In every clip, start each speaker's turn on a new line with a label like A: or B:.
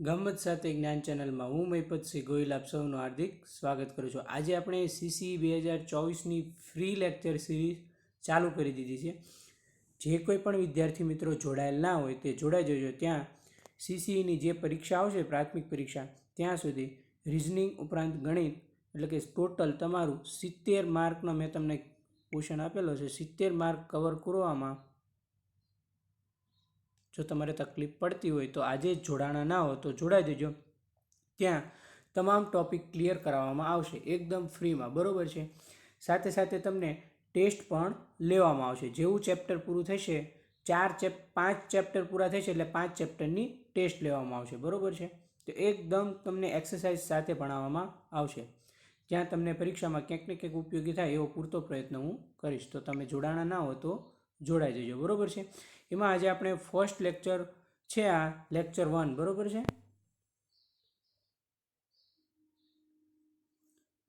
A: ગમત સાથે જ્ઞાન ચેનલમાં હું મહિપતસિંહ ગોહિલ આપ સૌનું હાર્દિક સ્વાગત કરું છું. આજે આપણે સીસી બે હજાર ચોવીસની ફ્રી લેક્ચર સિરીઝ ચાલુ કરી દીધી છે. જે કોઈ પણ વિદ્યાર્થી મિત્રો જોડાયેલ ના હોય તે જોડાઈ જજો. ત્યાં સીસીઈની જે પરીક્ષા આવશે, પ્રાથમિક પરીક્ષા, ત્યાં સુધી રિઝનિંગ ઉપરાંત ગણિત, એટલે કે ટોટલ તમારું સિત્તેર માર્કનો મેં તમને ક્વેશ્ચન આપેલો છે, સિત્તેર માર્ક કવર કરવામાં જો તમારે તકલીફ પડતી હોય તો આજે જોડાણા ના હો તો જોડાઈ દેજો. ત્યાં તમામ ટોપિક ક્લિયર કરાવવામાં આવશે. એકદમ ફ્રીમાં. બરાબર છે? સાથે સાથે તમને ટેસ્ટ પણ લેવામાં આવશે. જેવું ચેપ્ટર પૂરું થશે, ચાર ચેપ, પાંચ ચેપ્ટર પૂરા થશે એટલે પાંચ ચેપ્ટરની ટેસ્ટ લેવામાં આવશે. બરોબર છે? તો એકદમ તમને એક્સરસાઇઝ સાથે ભણાવવામાં આવશે. જ્યાં તમને પરીક્ષામાં ક્યાંક ને ક્યાંક ઉપયોગી થાય એવો પૂરતો પ્રયત્ન હું કરીશ. તો તમે જોડાણા ના હો તો જોડાઈ જજો, બરોબર છે? એમાં આજે આપણે ફર્સ્ટ લેક્ચર છે આ લેક્ચર વન બરાબર છે?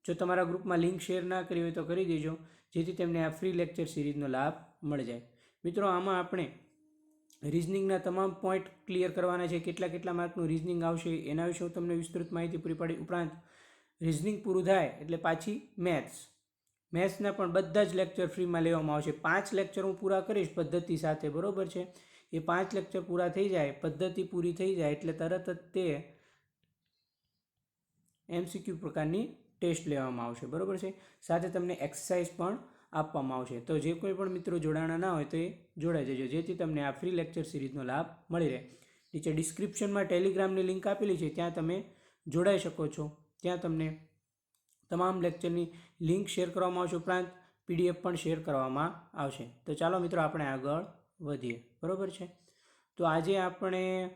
A: જો તમારા ગ્રુપમાં લિંક શેર ના કરી હોય તો કરી દેજો, જેથી તેમને આ ફ્રી લેક્ચર સિરીઝનો લાભ મળી જાય. મિત્રો, આમાં આપણે રિઝનિંગના તમામ પોઈન્ટ ક્લિયર કરવાના છે, કેટલા કેટલા માર્કનું રિઝનિંગ આવશે, એના વિશે હું તમને વિસ્તૃત માહિતી પૂરી પાડી. ઉપરાંત રિઝનિંગ પૂરું થાય એટલે પાછી મેથ્સ મેથ્સના પણ બધા જ લેક્ચર ફ્રીમાં લેવામાં આવશે. પાંચ લેક્ચર હું પૂરા કરીશ પદ્ધતિ સાથે, બરાબર છે? એ પાંચ લેક્ચર પૂરા થઈ જાય, પદ્ધતિ પૂરી થઈ જાય એટલે તરત જ તે એમસીક્યુ પ્રકારની ટેસ્ટ લેવામાં આવશે, બરાબર છે? સાથે તમને એક્સરસાઇઝ પણ આપવામાં આવશે. તો જે કોઈ પણ મિત્રો જોડાણા ના હોય તો એ જોડાઈ જજો. જેથી તમને આ ફ્રી લેક્ચર સિરીઝનો લાભ મળી રહે. નીચે ડિસ્ક્રિપ્શનમાં ટેલિગ્રામની લિંક આપેલી છે, ત્યાં તમે જોડાઈ શકો છો. ત્યાં તમને તમામ લેક્ચરની લિંક શેર કરવામાં આવશે. ઉપરાંત પીડીએફ પણ શેર કરવામાં આવશે. તો ચાલો મિત્રો આપણે આગળ વધીએ. બરાબર છે? તો આજે આપણે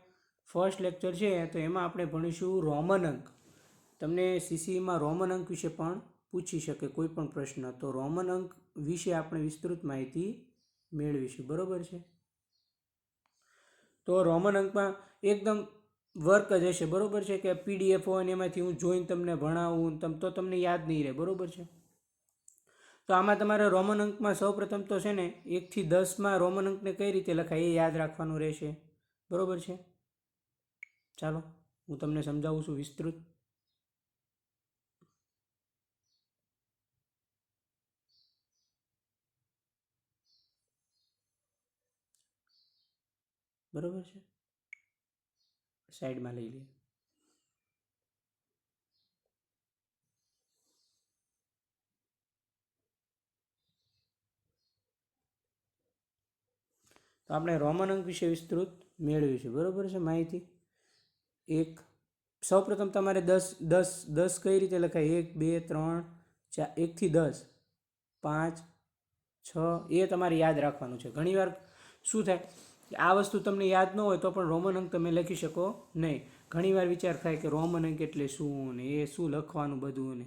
A: ફર્સ્ટ લેક્ચર છે, તો એમાં આપણે ભણીશું રોમન અંક. તમને સીસીમાં રોમન અંક વિશે પણ પૂછી શકે કોઈ પણ પ્રશ્ન. તો રોમન અંક વિશે આપણે વિસ્તૃત માહિતી મેળવીશું. બરાબર છે? તો રોમન અંકમાં એકદમ વર્ક જ હશે, બરાબર છે? કે પીડીએફ હોય ને એમાંથી હું જોઈને તમને ભણાવું તમ, તો તમને યાદ નહીં રહે, બરાબર છે? તો આમાં તમારે રોમન અંકમાં સૌપ્રથમ તો છે ને, એકથી દસમાં રોમન અંકને કઈ રીતે લખાય એ યાદ રાખવાનું રહેશે, બરાબર છે? ચાલો, હું તમને સમજાવું છું વિસ્તૃત. બરાબર છે? સાઈડમાં લઈ લઈએ તો આપણે રોમન અંક વિશે વિસ્તૃત મેળવીશું બરાબર છે માહિતી? એક, સૌપ્રથમ તમારે દસ દસ દસ કઈ રીતે લખાય? એક, બે, ત્રણ, ચાર, એકથી દસ, પાંચ, છ, એ તમારે યાદ રાખવાનું છે. ઘણીવાર શું થાય? આ વસ્તુ તમને યાદ ન હોય તો પણ રોમન અંક તમે લખી શકો નહીં. ઘણીવાર વિચાર થાય કે રોમન અંક એટલે શું ને એ શું લખવાનું બધું ને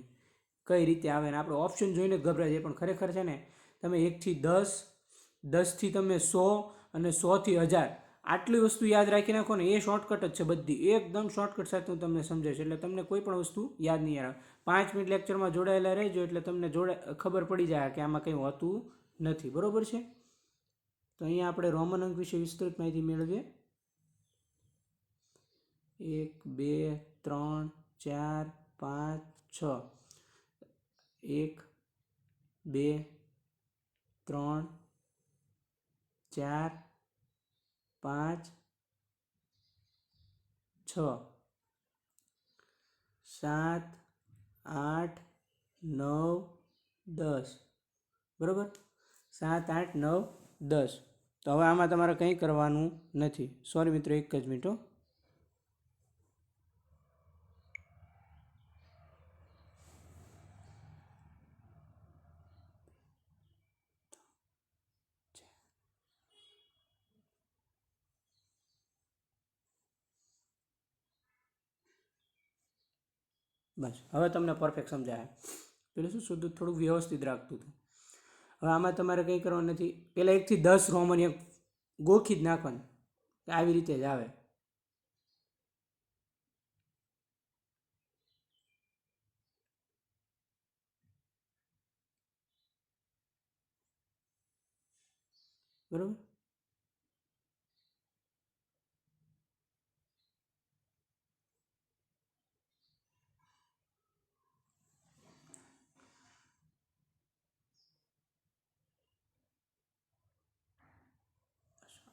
A: કઈ રીતે આવે ને આપણે ઓપ્શન જોઈને ગભરાઈ જાય પણ ખરેખર છે ને, તમે એકથી દસ, દસથી તમે સો અને સોથી હજાર આટલી વસ્તુ યાદ રાખી નાખો ને એ શોર્ટકટ જ છે બધી. એકદમ શોર્ટકટ સાથે હું તમને સમજાવીશ. એટલે તમને કોઈ પણ વસ્તુ યાદ નહીં આવે. પાંચ મિનિટ લેક્ચરમાં જોડાયેલા રહેજો એટલે તમને જોડે, ખબર પડી જાય કે આમાં કંઈ હોતું નથી. બરાબર છે? તો અહીંયા આપણે રોમન અંક વિશે વિસ્તૃત માહિતી મેળવીએ. એક, બે, ત્રણ, ચાર, પાંચ, છ. એક, બે, ત્રણ, ચાર, પાંચ, છ. સાત, આઠ, નવ, દસ. બરાબર? સાત, આઠ, નવ દસ. તો હવે આમાં તમારે કંઈ કરવાનું નથી. સોરી મિત્રો, એક જ મિનિટો બસ, હવે તમને પરફેક્ટ સમજાય. પેલું શું, શુદ્ધ, થોડું વ્યવસ્થિત રાખતું હતું. હવે આમાં તમારે કંઈ કરવાનું નથી. પહેલાં એકથી દસ રોમન એક ગોખી જ નાખવાનું. આવી રીતે જ આવે. બરાબર?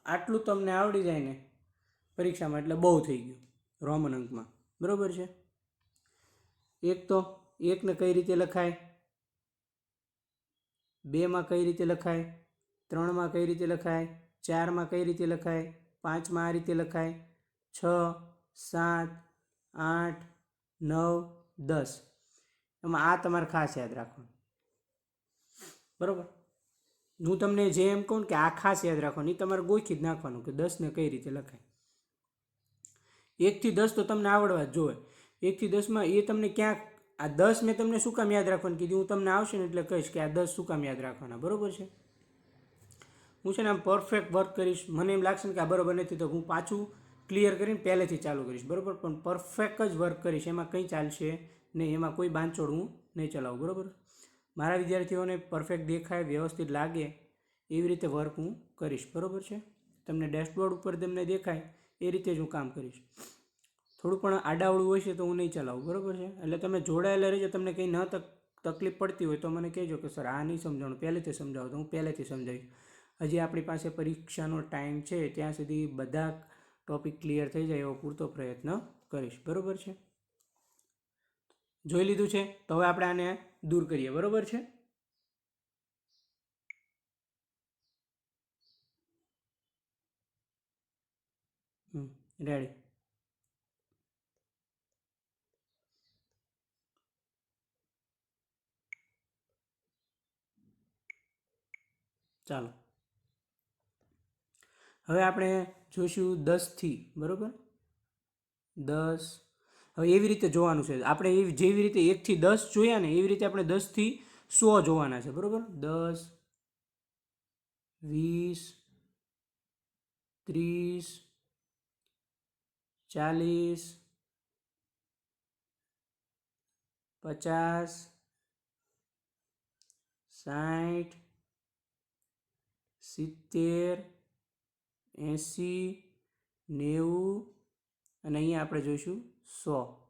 A: આટલું તમને આવડી જાય ને પરીક્ષામાં, એટલે બહુ થઈ ગયું રોમન અંકમાં. બરાબર છે? એક તો એકને કઈ રીતે લખાય? બેમાં કઈ રીતે લખાય? ત્રણમાં કઈ રીતે લખાય? ચારમાં કઈ રીતે લખાય? પાંચમાં આ રીતે લખાય? છ, સાત, આઠ, નવ, દસ. એમાં આ તમારે ખાસ યાદ રાખવાનું. બરાબર? હું તમને જે એમ કહું કે આ ખાસ યાદ રાખવાની તમારે ગોખી જ નાખવાનું કે દસને કઈ રીતે લખાય. એકથી દસ તો તમને આવડવા જ જોઈએ એકથી દસમાં એ તમને ક્યાંક, આ દસ મેં તમને શું કામ યાદ રાખવાનું કીધું? હું તમને આવશે ને એટલે કહીશ કે આ દસ શું કામ યાદ રાખવાના, બરાબર છે? હું છે ને આમ પરફેક્ટ વર્ક કરીશ. મને એમ લાગશે ને કે આ બરાબર નથી તો હું પાછું ક્લિયર કરીને પહેલેથી ચાલુ કરીશ, બરાબર? પણ પરફેક્ટ જ વર્ક કરીશ. એમાં કંઈ ચાલશે નહીં. એમાં કોઈ બાંધછોડ હું નહીં ચલાવું, બરાબર? મારા વિદ્યાર્થીઓને પરફેક્ટ દેખાય, વ્યવસ્થિત લાગે, એવી રીતે વર્ક હું કરીશ. બરાબર છે? તમને ડેશબોર્ડ ઉપર તમને દેખાય, એ રીતે જ હું કામ કરીશ. થોડું પણ આડાવડું હોય છે તો હું નહીં ચલાવું. બરાબર છે? એટલે તમે જોડાયેલા રહેજો. તમને કંઈ ન તક, તકલીફ પડતી હોય તો મને કહેજો કે, સર, આ નહીં સમજાવવાનું પહેલેથી સમજાવો. તો હું પહેલેથી સમજાવીશ. હજી આપણી પાસે પરીક્ષાનો ટાઈમ છે, ત્યાં સુધી બધા ટોપિક ક્લિયર થઈ જાય એવો પૂરતો પ્રયત્ન કરીશ. બરાબર છે? જોઈ લીધું છે, તો હવે આપણે આને દૂર કરીએ, બરાબર છે? રેડી ચાલો. હવે આપણે જોઈશું દસથી, બરાબર? દસ હવે એવી રીતે જોવાનું છે. આપણે એવી જેવી રીતે એકથી દસ જોયા ને એવી રીતે આપણે દસથી સો જોવાના છે. બરાબર? દસ, વીસ, ત્રીસ, ચાલીસ, પચાસ સાઠ સિત્તેર, એંસી, નેવું અને અહીંયા આપણે જોઈશું સો.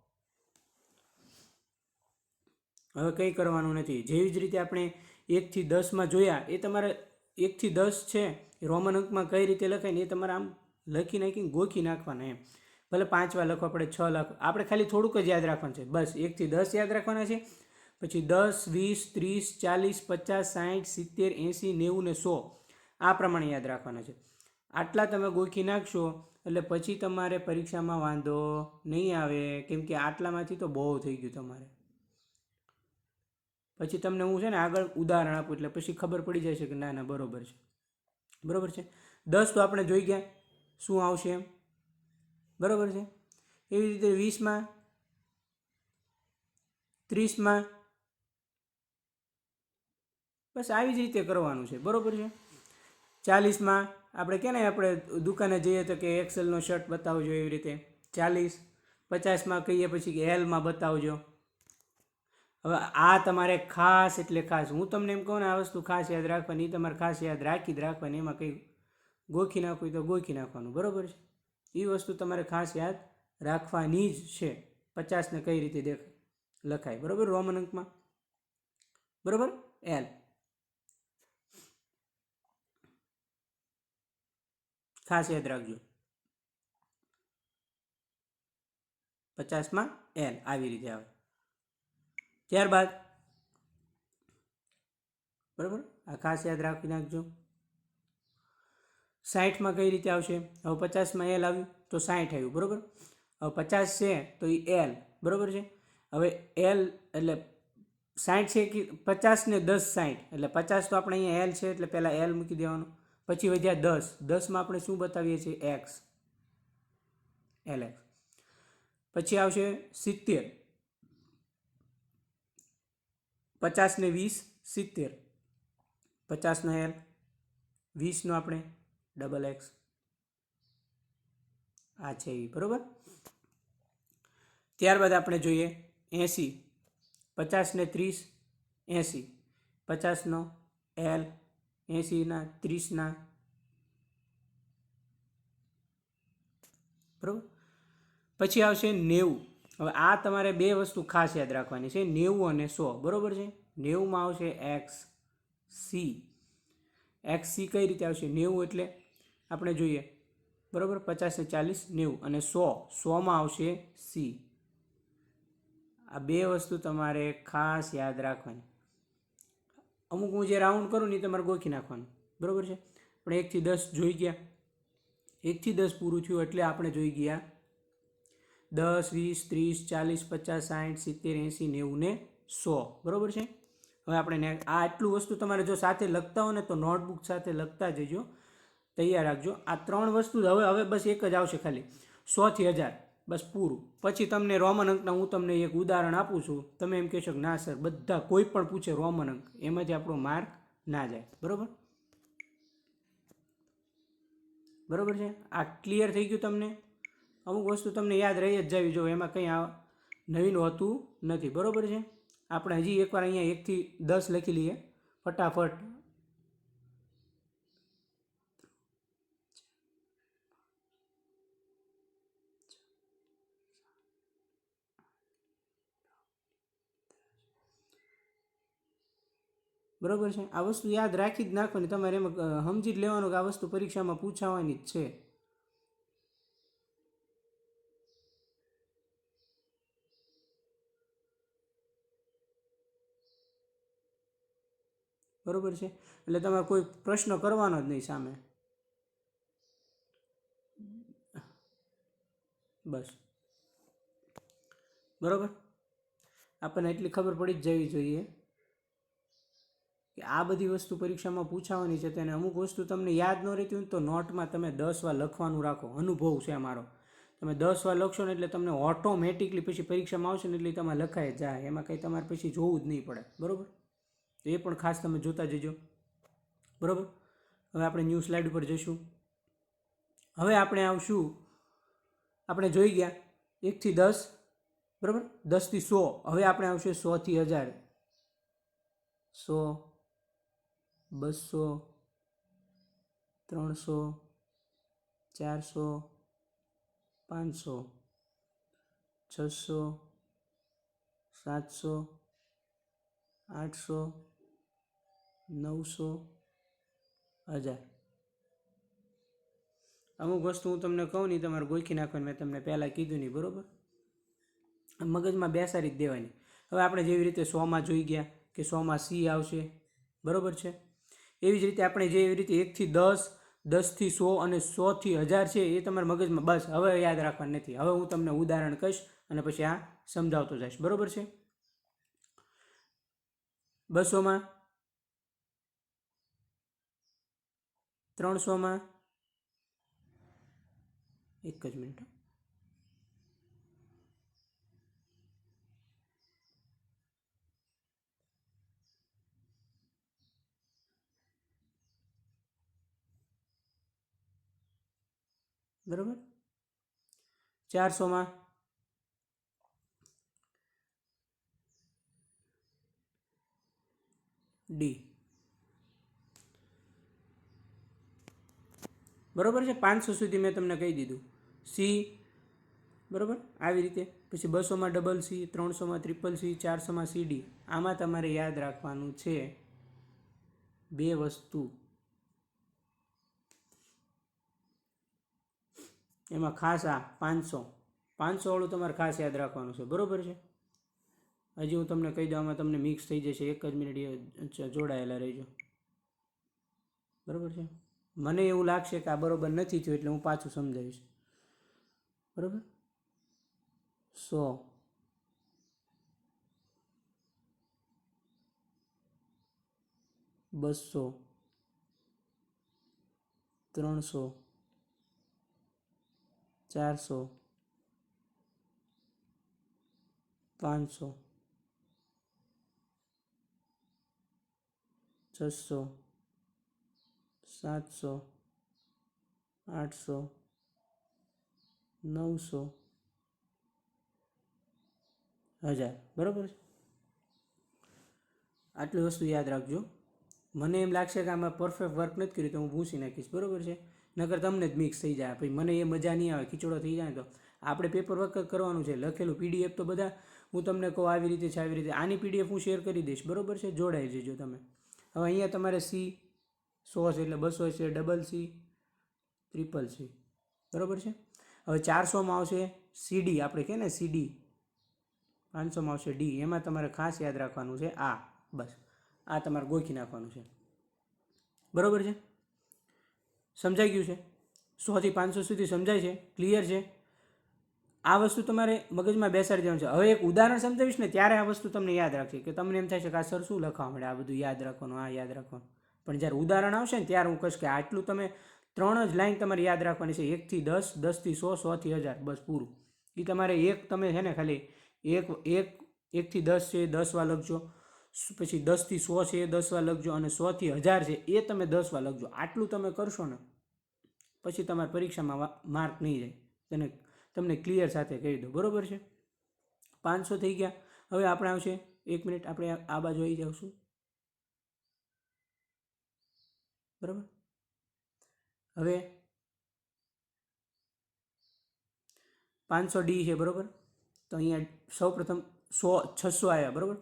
A: હવે કંઈ કરવાનું નથી. જેવી જ રીતે આપણે એકથી દસમાં જોયા, એ તમારે એકથી દસ છે રોમન અંકમાં કઈ રીતે લખાય ને એ તમારે આમ લખી નાખીને ગોખી નાખવાના એમ. ભલે પાંચવા લખો, આપણે છ લખો. આપણે ખાલી થોડુંક જ યાદ રાખવાનું છે. બસ, એકથી દસ યાદ રાખવાના છે. પછી દસ, વીસ, ત્રીસ, ચાલીસ, પચાસ સાઠ સિત્તેર, એંસી, નેવું ને સો. આ પ્રમાણે યાદ રાખવાના છે. આટલા તમે ગોખી નાખશો એટલે પછી તમારે પરીક્ષામાં વાંધો નહીં આવે, કેમ કે આટલામાંથી તો બહુ થઈ ગયું તમારે. પછી તમને હું છે ને આગળ ઉદાહરણ આપું, એટલે પછી ખબર પડી જાય છે કે ના ના, બરોબર છે. બરાબર છે? દસ તો આપણે જોઈ ગયા. શું આવશે એમ? બરોબર છે? એવી રીતે વીસમાં, ત્રીસમાં, બસ આવી જ રીતે કરવાનું છે. બરોબર છે? ચાલીસમાં આપણે કે ને આપણે દુકાને જઈએ તો કે એક્સેલનો શર્ટ બતાવજો એવી રીતે. ચાલીસ, પચાસમાં કહીએ પછી કે એલમાં બતાવજો. હવે આ તમારે ખાસ એટલે ખાસ. હું તમને એમ કહું ને, આ વસ્તુ ખાસ યાદ રાખવાની તમારે ખાસ યાદ રાખી જ રાખવાની, એમાં કંઈ ગોખી નાખવું તો ગોખી નાખવાનું. બરાબર છે? એ વસ્તુ તમારે ખાસ યાદ રાખવાની જ છે. પચાસને કઈ રીતે દેખ લખાય. બરાબર? રોમન અંકમાં. બરાબર? એલ ખાસ યાદ રાખજો. પચાસમાં એલ આવી રીતે આવે. ત્યારબાદ બરાબર? આ ખાસ યાદ રાખી નાખજો. સાઠમાં કઈ રીતે આવશે? હવે પચાસમાં એલ આવ્યું તો સાઠ આવ્યું, બરાબર? હવે પચાસ છે તો એ એલ બરાબર છે? હવે એલ એટલે સાઠ છે કે પચાસ ને દસ સાઠ એટલે પચાસ તો આપણે અહીંયા એલ છે એટલે પહેલાં એલ મૂકી દેવાનું. પછી વધ્યા દસ. દસમાં આપણે શું બતાવીએ છીએ? એક્સ. L X. પછી આવશે સિત્તેર. પચાસ ને વીસ, સિત્તેર. પચાસનો એલ. વીસનો આપણે ડબલ એક્સ. આ છે એ બરાબર? ત્યારબાદ આપણે જોઈએ એંસી. પચાસ ને ત્રીસ, એંસી. પચાસનો એલ. એંસીના ત્રીસના. બરાબર? પછી આવશે નેવું. હવે આ તમારે બે વસ્તુ ખાસ યાદ રાખવાની છે, નેવું અને સો. બરાબર છે? નેવુંમાં આવશે એક્સ સી. એક્સ સી કઈ રીતે આવશે? નેવું એટલે આપણે જોઈએ. બરાબર? પચાસ ને ચાલીસ, નેવું. અને સો. સોમાં આવશે સી. આ બે વસ્તુ તમારે ખાસ યાદ રાખવાની. અમુક હું જે રાઉન્ડ કરું ને તમારે ગોખી નાખવાનું. બરાબર છે? પણ એકથી દસ જોઈ ગયા. એકથી દસ પૂરું થયું એટલે આપણે જોઈ ગયા. દસ, વીસ, ત્રીસ, ચાલીસ, પચાસ સાઠ સિત્તેર, એંસી, નેવું ને સો. બરાબર છે? હવે આપણે આ આટલું વસ્તુ તમારે જો સાથે લખતા હો ને તો નોટબુક સાથે લખતા જજો. તૈયાર રાખજો. આ ત્રણ વસ્તુ હવે હવે બસ એક જ આવશે ખાલી. સોથી હજાર. બસ પૂરું. પછી તમને રોમન અંકના હું તમને એક ઉદાહરણ આપું છું. તમે એમ કહેશો કે ના સર, બધા કોઈ પણ પૂછે રોમન અંક એમાંથી આપણો માર્ક ના જાય. બરાબર? બરાબર છે? આ ક્લિયર થઈ ગયું તમને? અમુક વસ્તુ તમને યાદ રહી જ જવી જો એમાં કંઈ આ નવીન હોતું નથી. બરાબર છે? આપણે હજી એકવાર અહીંયા એકથી દસ લખી લઈએ. ફટાફટ. બરાબર છે? આ વસ્તુ યાદ રાખી જ નાખવાની તમારે એમાં સમજી જ લેવાનું કે આ વસ્તુ પરીક્ષામાં પૂછાવાની જ છે. બરોબર છે? એટલે તમારે કોઈ પ્રશ્ન કરવાનો જ નહીં સામે. બસ. બરોબર? આપણને એટલી ખબર પડી જ જવી જોઈએ. કે આ બધી વસ્તુ પરીક્ષામાં પૂછાવાની છે તેને અમુક વસ્તુ તમને યાદ ન રહેતી હોય તો નોટમાં તમે દસ વાર લખવાનું રાખો. અનુભવ છે અમારો. તમે દસ વાર લખશો ને એટલે તમને ઓટોમેટિકલી પછી પરીક્ષામાં આવશે ને એટલે તમારે લખાય જાય. એમાં કંઈ તમારે પછી જોવું જ નહીં પડે. બરાબર? તો એ પણ ખાસ તમે જોતા જજો. બરાબર? હવે આપણે ન્યૂ સ્લાઇડ ઉપર જઈશું. હવે આપણે આવશું. આપણે જોઈ ગયા. એકથી દસ. બરાબર? દસથી સો. હવે આપણે આવશે સોથી હજાર. સો બસો, ત્રણસો, ચારસો, પાંચસો, છસો, સાતસો, આઠસો, નવસો, હજાર. અમુક વસ્તુ હું તમને કહું નહીં તમારે ગોખી નાખવાની, મેં તમને પહેલાં કીધું નહીં બરાબર? મગજમાં બેસાડી જ દેવાની. હવે આપણે જેવી રીતે સોમાં જોઈ ગયા કે સોમાં સી આવશે, બરાબર છે? એવી જ રીતે આપણે જે એવી રીતે એકથી દસ, દસથી સો અને સોથી હજાર છે એ તમારા મગજમાં બસ હવે યાદ રાખવાનું નથી. હવે હું તમને ઉદાહરણ કહીશ અને પછી આ સમજાવતો જઈશ. બરાબર છે? બસોમાં ત્રણસોમાં એક જ મિનિટ. બરાબર? ચારસોમાં. ડી. બરાબર છે? પાંચસો સુધી મેં તમને કહી દીધું. સી. બરાબર? આવી રીતે. પછી બસોમાં ડબલ સી, ત્રણસોમાં ત્રિપલ સી, ચારસોમાં સી, ડી. આમાં તમારે યાદ રાખવાનું છે બે વસ્તુ. એમાં ખાસ આ પાંચસો. પાંચસો વાળું તમારે ખાસ યાદ રાખવાનું છે. બરાબર છે? હજી હું તમને કહી દઉં, આમાં તમને મિક્સ થઈ જશે. એક જ મિનિટ જોડાયેલા રહેજો. બરાબર છે? મને એવું લાગશે કે આ બરાબર નથી થયું એટલે હું પાછું સમજાવીશ. બરાબર? સો. બસો. ત્રણસો. ચારસો, પાંચસો, છસો, સાતસો, આઠસો, નવસો, હજાર. બરાબર છે? આટલી વસ્તુ યાદ રાખજો. મને એમ લાગશે કે આમાં પરફેક્ટ વર્ક નથી કર્યું, તો હું ભૂંસી નાખીશ. બરાબર છે? નકર તમને જ મિક્સ થઈ જાય. પછી મને એ મજા નહીં આવે, ખીચડો થઈ જાય તો. આપણે પેપર વર્ક કરવાનું છે, લખેલું પીડીએફ તો બધા, હું તમને કહું આવી રીતે છે, આવી રીતે. આની પીડીએફ હું શેર કરી દઈશ, બરાબર છે? જોડાઈ જજો તમે. હવે અહીંયા તમારે સી સો છે એટલે બસો છે ડબલ સી ત્રિપલ સી બરાબર છે? હવે ચારસોમાં આવશે સીડી આપણે કહે ને સીડી પાંચસોમાં આવશે ડી એમાં તમારે ખાસ યાદ રાખવાનું છે આ. બસ. આ તમારે ગોખી નાખવાનું છે. બરાબર છે? સમજાઈ ગયું છે? સોથી પાંચસો સુધી સમજાય છે? ક્લિયર છે? આ વસ્તુ તમારે મગજમાં બેસાડી દેવાનું છે. હવે એક ઉદાહરણ સમજાવીશ ને, ત્યારે આ વસ્તુ તમને યાદ રાખશે કે તમને એમ થાય છે કે આ સર શું લખવા મળે આ બધું યાદ રાખવાનું, આ યાદ રાખવાનું. પણ જ્યારે ઉદાહરણ આવશે ને, ત્યારે હું કહીશ કે આટલું તમે ત્રણ જ લાઈન તમારે યાદ રાખવાની છે. એકથી દસ, દસથી સો, સોથી હજાર, બસ પૂરું. એ તમારે એક તમે છે ને ખાલી એક એક, એકથી દસ છે દસ વાર લખજો. પછી દસથી સો છે, એ દસવા લખજો અને સોથી હજાર છે, એ તમે દસવા લખજો. આટલું તમે કરશો ને, પછી તમારે પરીક્ષામાં માર્ક નહીં જાય. તેને તમને ક્લિયર સાથે કહી દો બરાબર છે? પાંચસો થઈ ગયા. હવે આપણે આવશે. એક મિનિટ, આપણે આ- બાજુ આવી જાવશું બરાબર? હવે પાંચસો ડી છે, બરાબર? તો અહીંયા સૌ પ્રથમ સો, છસો આવ્યા બરાબર?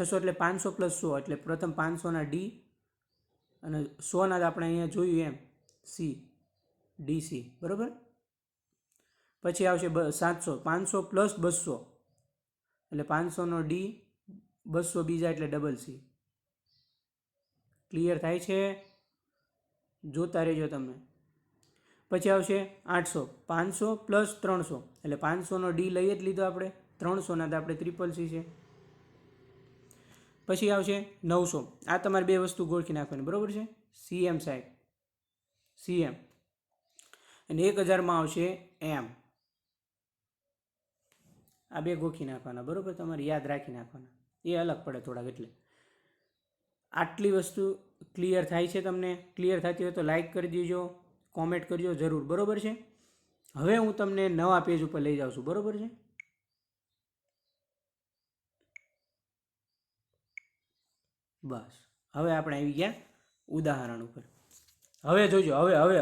A: છસો એટલે પાંચસો પ્લસ સો એટલે પ્રથમ પાંચસોના ડી અને સોના જ આપણે અહીંયા જોયું એમ સી ડી સી બરાબર? પછી આવશે સાતસો, પાંચસો પ્લસ બસો. એટલે પાંચસોનો ડી બસો બીજા એટલે ડબલ સી ક્લિયર થાય છે? જોતા રહેજો તમે. પછી આવશે આઠસો, પાંચસો પ્લસ ત્રણસો. એટલે પાંચસોનો ડી લઈ જ લીધો આપણે. ત્રણસોના તો આપણે ત્રિપલ સી છે. પછી આવશે નવસો. આ તમારે બે વસ્તુ ગોળખી નાખવાની, બરાબર છે? સીએમ સાહેબ. સીએમ અને એક હજારમાં આવશે એમ આ બે ગોખી નાખવાના, બરાબર? તમારે યાદ રાખી નાખવાના. એ અલગ પડે થોડાક એટલે. આટલી વસ્તુ ક્લિયર થાય છે તમને? ક્લિયર થતી હોય તો લાઈક કરી દેજો, કોમેન્ટ કરજો જરૂર, બરાબર છે? હવે હું તમને નવા પેજ ઉપર લઈ જાઉં છું, બરાબર છે? બસ. હવે આપણે આવી ગયા ઉદાહરણ ઉપર. હવે જોજો, હવે હવે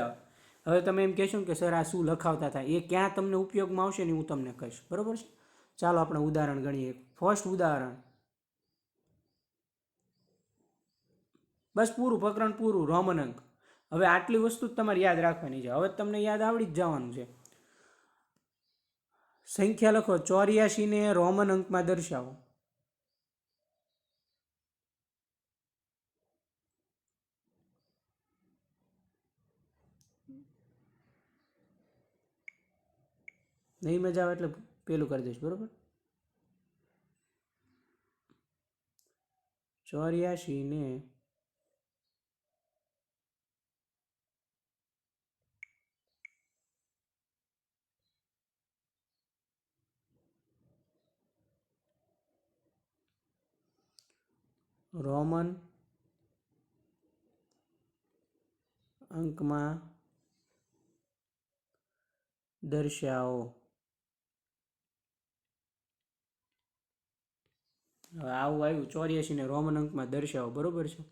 A: હવે. તમે એમ કહેશો કે સર આ શું લખાવતા થાય એ ક્યાં તમને ઉપયોગમાં આવશે ને હું તમને કહીશ. બરાબર છે? ચાલો આપણે ઉદાહરણ ગણીએ. ફર્સ્ટ ઉદાહરણ. બસ પૂરું, પ્રકરણ પૂરું, રોમન અંક. હવે આટલી વસ્તુ જ તમારે યાદ રાખવાની છે. હવે તમને યાદ આવડી જ જવાનું છે. સંખ્યા લખો. ચોર્યાસીને રોમન અંકમાં દર્શાવો. નહીં મજા આવે એટલે પેલું કરી દઈશ બરાબર? ચોર્યાસી ને રોમન અંકમાં દર્શાવો. હવે આવું આવ્યું, ચોર્યાસીને રોમન અંકમાં દર્શાવો, બરોબર છે?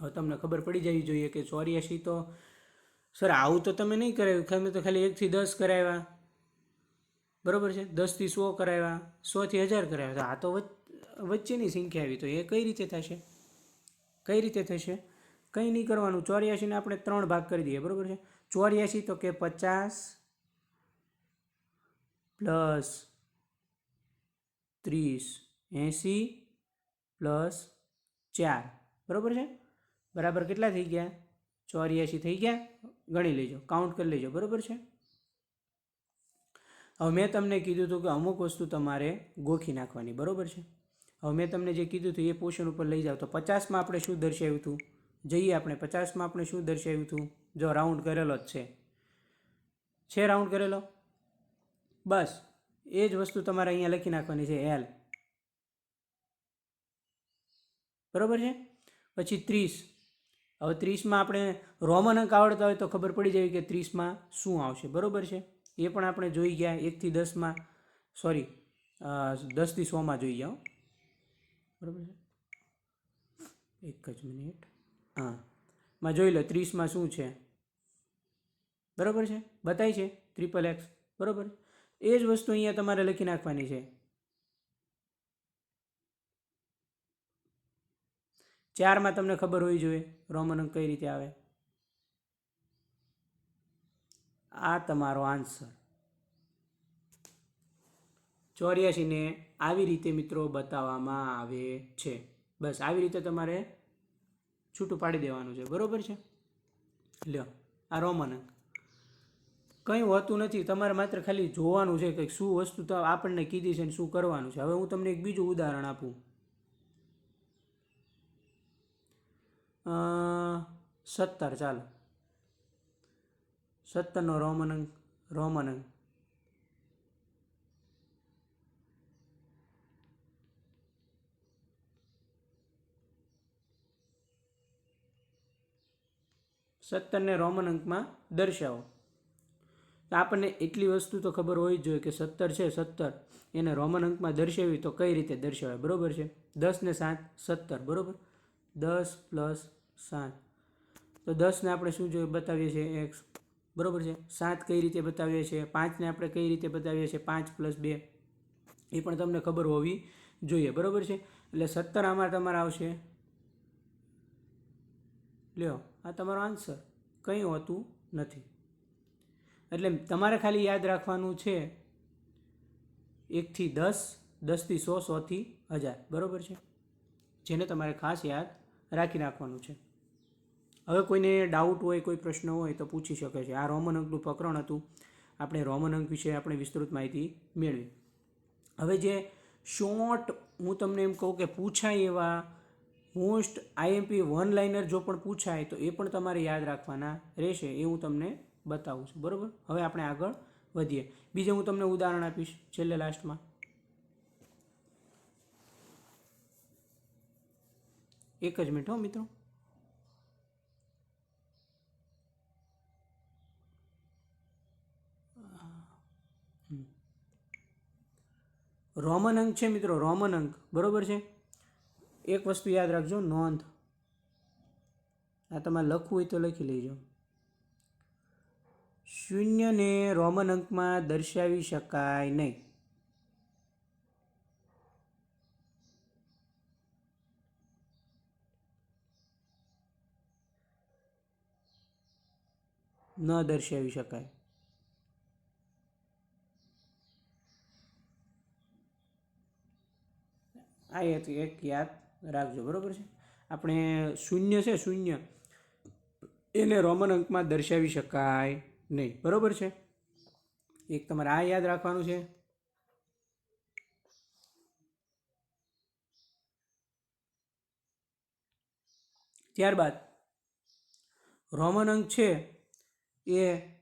A: હવે તમને ખબર પડી જવી જોઈએ કે ચોર્યાસી તો, સર, આવું તો તમે નહીં કરાવ્યું. તમે તો ખાલી એકથી દસ કરાવ્યા. બરાબર છે? દસથી સો કરાવ્યા, સોથી હજાર કરાવ્યા. તો આ તો વચ્ચેની સંખ્યા આવી. તો એ કઈ રીતે થશે? કઈ રીતે થશે? કંઈ નહીં કરવાનું. ચોર્યાસીને આપણે ત્રણ ભાગ કરી દઈએ, બરાબર છે? ચોર્યાસી તો કે પચાસ પ્લસ ત્રીસ. એંસી પ્લસ ચાર. બરાબર છે? બરાબર કેટલા થઈ ગયા? ચોર્યાસી થઈ ગયા? ગણી લેજો કાઉન્ટ કરી લેજો, બરાબર છે? હવે મેં તમને કીધું હતું કે અમુક વસ્તુ તમારે ગોખી નાખવાની, બરાબર છે? હવે મેં તમને જે કીધું હતું એ પોર્શન ઉપર લઈ જાઓ. તો પચાસમાં આપણે શું દર્શાવ્યું હતું? જઈએ આપણે, પચાસમાં આપણે શું દર્શાવ્યું હતું? જો રાઉન્ડ કરેલો જ છે. છે રાઉન્ડ કરેલો? બસ, એ જ વસ્તુ તમારે અહીંયા લખી નાખવાની છે એલ બરાબર છે? પછી ત્રીસ. હવે ત્રીસમાં આપણે રોમન અંક આવડતા હોય તો ખબર પડી જાય કે ત્રીસમાં શું આવશે. બરાબર છે? એ પણ આપણે જોઈ ગયા એકથી દસમાં. સોરી દસથી સોમાં જોઈ ગયા. બરાબર છે? એક જ મિનિટ. હા. માં જોઈ લો, ત્રીસમાં શું છે? બરાબર છે? બતાય છે? ટ્રિપલ એક્સ બરાબર? એ જ વસ્તુ અહીંયા તમારે લખી નાખવાની છે. ચારમાં તમને ખબર હોવી જોઈએ રોમન અંક કઈ રીતે આવે? આ તમારો આન્સર. ચોર્યાસીને આવી રીતે મિત્રો બતાવવામાં આવે છે. બસ આવી રીતે તમારે છૂટું પાડી દેવાનું છે. બરાબર છે? લ્યો, આ રોમન અંક. કંઈ હોતું નથી. તમારે માત્ર ખાલી જોવાનું છે કે શું વસ્તુ તો આપણને કીધી છે ને શું કરવાનું છે. હવે હું તમને એક બીજું ઉદાહરણ આપું. સત્તર, ચાલો. સત્તરનો રોમન અંક રોમન અંક સત્તરને રોમન અંકમાં દર્શાવો આપણને એટલી વસ્તુ તો ખબર હોવી જ જોઈએ કે સત્તર છે, સત્તર. એને રોમન અંકમાં દર્શાવી તો કઈ રીતે દર્શાવાય? બરાબર છે? દસ ને સાત, સત્તર. બરાબર? દસ પ્લસ સાત. તો દસને આપણે શું જોઈએ? બતાવીએ છીએ એક્સ. બરોબર છે? સાત કઈ રીતે બતાવીએ છીએ? પાંચને આપણે કઈ રીતે બતાવીએ છીએ? પાંચ પ્લસ બે. એ પણ તમને ખબર હોવી જોઈએ. બરાબર છે? એટલે સત્તર આમાં તમારા આવશે. લ્યો, આ તમારો આન્સર. કંઈ હોતું નથી. એટલે તમારે ખાલી યાદ રાખવાનું છે એકથી દસ, દસથી સો, સોથી હજાર. બરાબર છે? જેને તમારે ખાસ યાદ રાખી નાખવાનું છે. હવે કોઈને ડાઉટ હોય, કોઈ પ્રશ્ન હોય તો પૂછી શકે છે. આ રોમન અંકનું પ્રકરણ હતું. આપણે રોમન અંક વિશે આપણે વિસ્તૃત માહિતી મેળવી. હવે જે શોર્ટ હું તમને એમ કહું કે પૂછાય એવા મોસ્ટ આઈએમપી વન લાઇનર જો પણ પૂછાય તો એ પણ તમારે યાદ રાખવાના રહેશે. એ હું તમને બતાવું છું. બરાબર? હવે આપણે આગળ વધીએ. બીજે હું તમને ઉદાહરણ આપીશ છેલ્લે લાસ્ટમાં એક જ મિનિટ હો મિત્રો. રોમન અંક છે મિત્રો, રોમન અંક. બરોબર છે? એક વસ્તુ યાદ રાખજો, નોંધ. આ તમારે લખવું હોય તો લખી લેજો. શૂન્યને રોમન અંકમાં દર્શાવી શકાય નહીં. ન દર્શાવી શકાય. આ એક એક યાદ રાખજો, બરાબર છે? આપણે શૂન્ય છે, શૂન્ય. એને રોમન અંકમાં દર્શાવી શકાય નહીં, બરાબર છે? એક તમારે આ યાદ રાખવાનું છે. ત્યારબાદ રોમન અંક છે, એ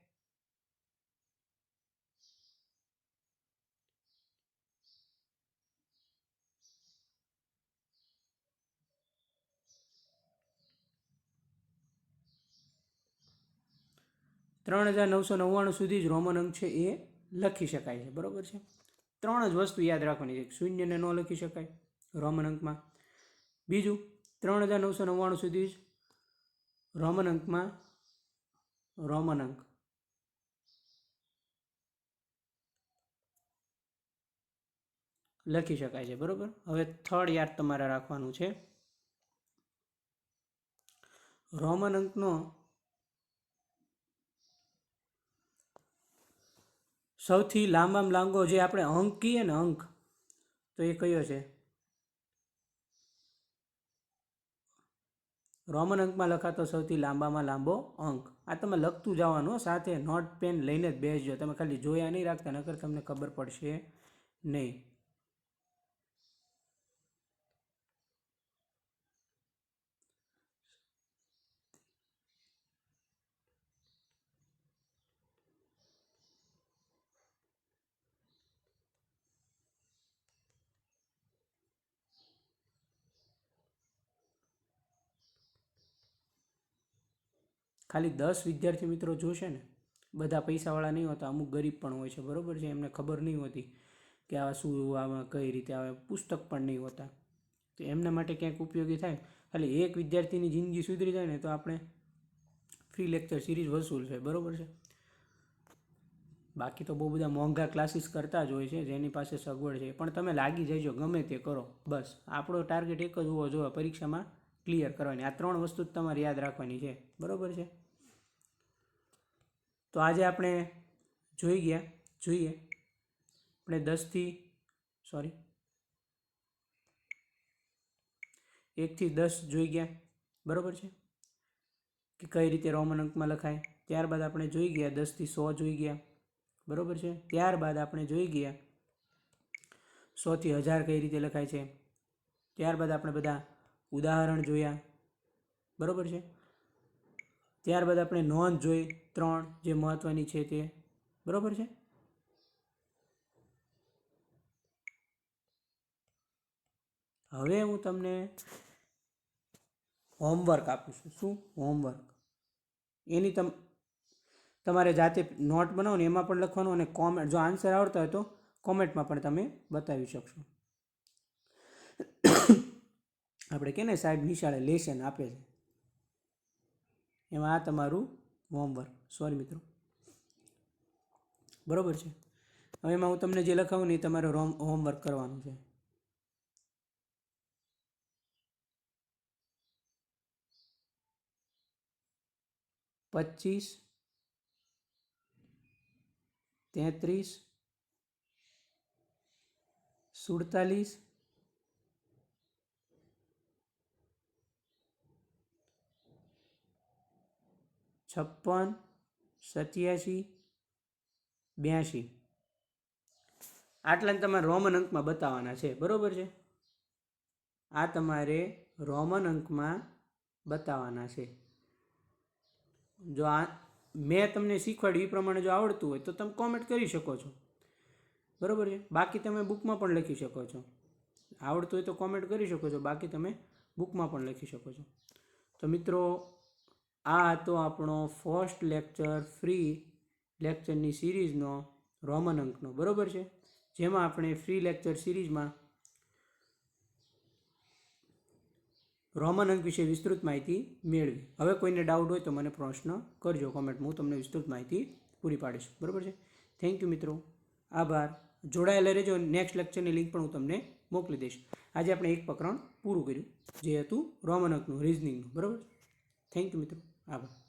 A: ત્રણ હજાર નવસો નવ્વાણું સુધી જ રોમન અંક છે એ લખી શકાય છે. બરાબર છે? ત્રણ જ વસ્તુ યાદ રાખવાની છે. શૂન્યને ન લખી શકાય રોમન અંકમાં. બીજું, ત્રણ હજાર નવસો નવ્વાણું સુધી જ રોમન અંકમાં રોમન અંક. લખી શકાય છે. બરાબર? હવે થર્ડ યાદ તમારે રાખવાનું છે. રોમન અંકનો સૌથી લાંબામાં લાંબો જે આપણે અંક કહીએ ને અંક, તો એ કયો છે? રોમન અંકમાં લખાતો સૌથી લાંબામાં લાંબો અંક. આ તમે લખતું જવાનું સાથે નોટ પેન લઈને જ બેસજો. તમે ખાલી જોયા નહીં રાખતા, નકર તમને ખબર પડશે નહીં. ખાલી દસ વિદ્યાર્થી મિત્રો જોશે ને, બધા પૈસાવાળા નહીં હોતા, અમુક ગરીબ પણ હોય છે, બરાબર છે? એમને ખબર નહીં હોતી કે આ શું, આમાં કઈ રીતે આવે પુસ્તક પણ નહીં હોતા. તો એમના માટે ક્યાંક ઉપયોગી થાય? ખાલી એક વિદ્યાર્થીની જિંદગી સુધરી જાય ને, તો આપણે ફ્રી લેક્ચર સિરીઝ વસૂલ છે, બરાબર છે? બાકી તો બહુ બધા મોંઘા ક્લાસીસ કરતા જ હોય છે, જેની પાસે સગવડ છે. પણ તમે લાગી જજો, ગમે તે કરો, બસ. આપણો ટાર્ગેટ એક જ હોવો જોઈએ, પરીક્ષામાં ક્લિયર કરવાની. આ ત્રણ વસ્તુ જ તમારે યાદ રાખવાની છે, બરાબર છે? તો આજે આપણે જોઈ ગયા, જોઈએ. આપણે દસથી સોરી એકથી દસ જોઈ ગયા, બરાબર છે? કે કઈ રીતે રોમન અંકમાં લખાય? ત્યારબાદ આપણે જોઈ ગયા, દસથી સો જોઈ ગયા, બરાબર છે? ત્યારબાદ આપણે જોઈ ગયા, સોથી હજાર કઈ રીતે લખાય છે? ત્યારબાદ આપણે બધા ઉદાહરણ જોયા, બરાબર છે? ત્યારબાદ આપણે નોંધ જોઈ ત્રણ જે મહત્ત્વની છે તે. બરાબર છે? હવે હું તમને હોમવર્ક આપું છું. શું? હોમવર્ક એની તમ, તમારે જાતે નોટ બનાવો ને એમાં પણ લખવાનું અને કોમેન્ટ જો આન્સર આવડતા હોય તો કોમેન્ટમાં પણ તમે બતાવી શકશો. આપણે કે ને સાહેબ નિશાળે લેસન આપે છે. એમાં આ તમારું હોમવર્ક સોરી મિત્રો. બરાબર છે? હવે એમાં હું તમને જે લખાવું ને એ તમારે રોમ હોમવર્ક કરવાનું છે. પચીસ, તેત્રીસ, સુડતાલીસ છપ્પન, સત્યાસી, બ્યાસી. આટલાને તમારે રોમન અંકમાં બતાવવાના છે. બરાબર છે? આ તમારે રોમન અંકમાં બતાવવાના છે. જો આ મેં તમને શીખવાડ્યું એ પ્રમાણે જો આવડતું હોય તો તમે કોમેન્ટ કરી શકો છો. બરાબર છે? બાકી તમે બુકમાં પણ લખી શકો છો. આવડતું હોય તો કોમેન્ટ કરી શકો છો. બાકી તમે બુકમાં પણ લખી શકો છો. તો મિત્રો આ હતો આપણો ફર્સ્ટ લેક્ચર ફ્રી લેક્ચરની સિરીઝનો રોમન અંકનો, બરાબર છે? જેમાં આપણે ફ્રી લેક્ચર સિરીઝમાં રોમન અંક વિશે વિસ્તૃત માહિતી મેળવી. હવે કોઈને ડાઉટ હોય તો મને પ્રશ્ન કરજો કોમેન્ટમાં હું તમને વિસ્તૃત માહિતી પૂરી પાડીશ. બરાબર છે? થેન્ક યુ મિત્રો. આભાર. જોડાયેલા રહેજો. નેક્સ્ટ લેક્ચરની લિંક પણ હું તમને મોકલી દઈશ. આજે આપણે એક પ્રકરણ પૂરું કર્યું, જે હતું રોમન અંકનું રિઝનિંગનું બરાબર? થેન્ક યુ મિત્રો. આભાર